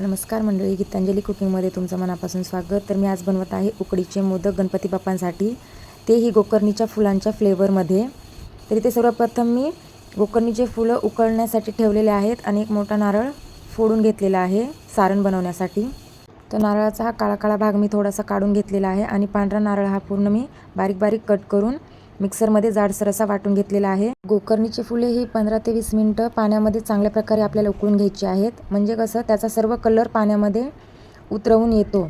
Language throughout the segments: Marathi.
नमस्कार मंडळी गीतांजली कुकिंगमध्ये तुमचं मनापासून स्वागत. तर मी आज बनवत आहे उकडीचे मोदक गणपती बाप्पांसाठी. तेही गोकर्णीच्या फुलांच्या फ्लेवरमध्ये तर इथे सर्वप्रथम मी गोकर्णीचे फुलं उकळण्यासाठी ठेवलेले आहेत आणि एक मोठा नारळ फोडून घेतलेला आहे सारण बनवण्यासाठी. तर नारळाचा हा काळा काळा भाग मी थोडासा काढून घेतलेला आहे आणि पांढरा नारळ हा पूर्ण मी बारीक बारीक कट करून मिक्सरमध्ये जाडसर असा वाटून घेतलेला आहे. गोकर्णीची फुले ही पंधरा ते वीस मिनटं पाण्यामध्ये चांगल्या प्रकारे आपल्याला उकळून घ्यायची आहेत. म्हणजे कसं त्याचा सर्व कलर पाण्यामध्ये उतरवून येतो.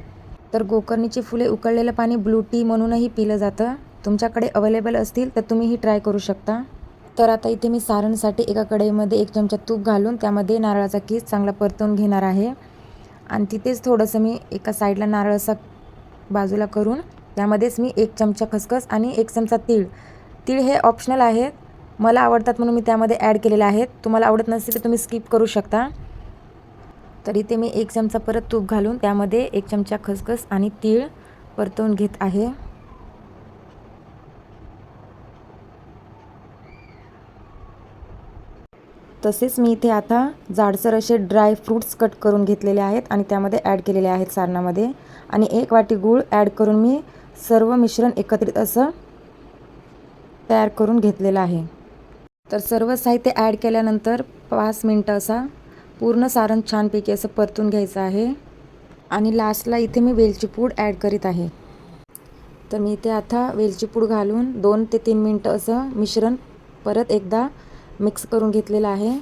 तर गोकर्णीची फुले उकळलेलं पाणी ब्लू टी म्हणूनही पिलं जातं. तुमच्याकडे अवेलेबल असतील तर तुम्हीही ट्राय करू शकता. तर आता इथे मी सारणसाठी एका कढईमध्ये एक चमचा तूप घालून त्यामध्ये नारळाचा कीस चांगला परतवून घेणार आहे. आणि तिथेच थोडंसं मी एका साईडला नारळ असा बाजूला करून त्यामध्येच मी एक चमचा खसखस आणि एक चमचा तीळ. तीळ हे ऑप्शनल आहेत मला आवडतात म्हणून मी त्यामध्ये ॲड केलेले आहेत. तुम्हाला आवडत नसेल तर तुम्ही स्किप करू शकता. तर इथे मी एक चमचा परत तूप घालून त्यामध्ये एक चमचा खसखस आणि तीळ परतवून घेत आहे. तसेच मी इथे आता जाडसर असे ड्राय फ्रूट्स कट करून घेतलेले आहेत आणि त्यामध्ये ॲड केलेले आहेत सारणामध्ये. आणि एक वाटी गूळ ॲड करून मी सर्व मिश्रण एकत्रित असं तयार करून घेतलेलं आहे. तर सर्व साहित्य ॲड केल्यानंतर पाच मिनटं असा पूर्ण सारण छानपैकी असं परतून घ्यायचं आहे. आणि लास्टला इथे मी वेलची पूड ॲड करीत आहे. तर मी इथे आता वेलची पूड घालून दोन ते तीन मिनटं असं मिश्रण परत एकदा मिक्स करून घेतलेलं आहे.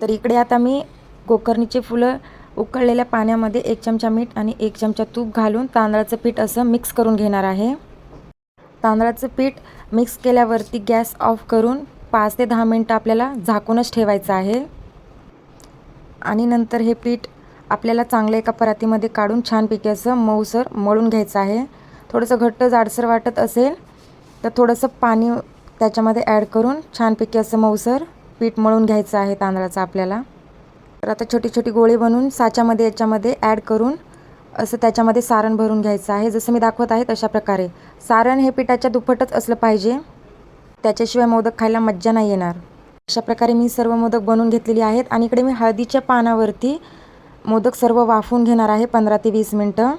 तर इकडे आता मी गोकर्णीचे फुलं उकळलेल्या पाण्यामध्ये एक चमचा मीठ आणि एक चमचा तूप घालून तांदळाचं पीठ असं मिक्स करून घेणार आहे. तांदळाचं पीठ मिक्स केल्यावरती गॅस ऑफ करून पाच ते दहा मिनटं आपल्याला झाकूनच ठेवायचं आहे. आणि नंतर हे पीठ आपल्याला चांगलं एका परातीमध्ये काढून छानपैकी असं मऊसर मळून घ्यायचं आहे. थोडंसं घट्ट जाडसर वाटत असेल तर थोडंसं पाणी त्याच्यामध्ये ॲड करून छानपैकी असं मऊसर पीठ मळून घ्यायचं आहे तांदळाचं आपल्याला. तर आता छोटी छोटी गोळी बनवून साच्यामध्ये याच्यामध्ये ॲड करून असं त्याच्यामध्ये सारण भरून घ्यायचं आहे. जसं मी दाखवत आहे तशा प्रकारे. सारण हे पिठाच्या दुप्पटच असलं पाहिजे. त्याच्याशिवाय मोदक खायला मज्जा नाही येणार. अशा प्रकारे मी सर्व मोदक बनवून घेतलेली आहेत आणि इकडे मी हळदीच्या पानावरती मोदक सर्व वाफवून घेणार आहे पंधरा ते वीस मिनटं.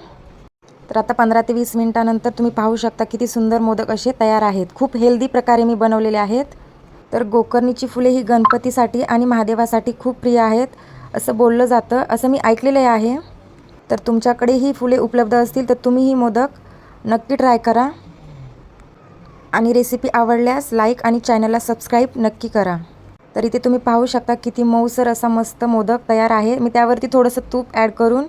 तर आता पंधरा ते वीस मिनटानंतर तुम्ही पाहू शकता किती सुंदर मोदक असे तयार आहेत. खूप हेल्दी प्रकारे मी बनवलेले आहेत. तर गोकर्णीची फुले ही गणपतीसाठी आणि महादेवासाठी खूप प्रिय आहेत. असं बोललं जातं. असं मी ऐकलेलं आहे. तर तुमच्याकडे ही फुले उपलब्ध असतील तर तुम्ही ही मोदक नक्की ट्राय करा. आणि रेसिपी आवडल्यास लाईक आणि चॅनलला सबस्क्राईब नक्की करा. तर इथे तुम्ही पाहू शकता किती मऊसर असा मस्त मोदक तयार आहे. मी त्यावरती थोडंसं तूप ॲड करून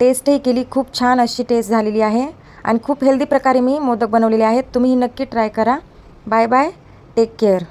टेस्टही केली. खूप छान अशी टेस्ट झालेली आहे. आणि खूप हेल्दी प्रकारे मी मोदक बनवलेले आहेत. तुम्हीही नक्की ट्राय करा. Bye bye take care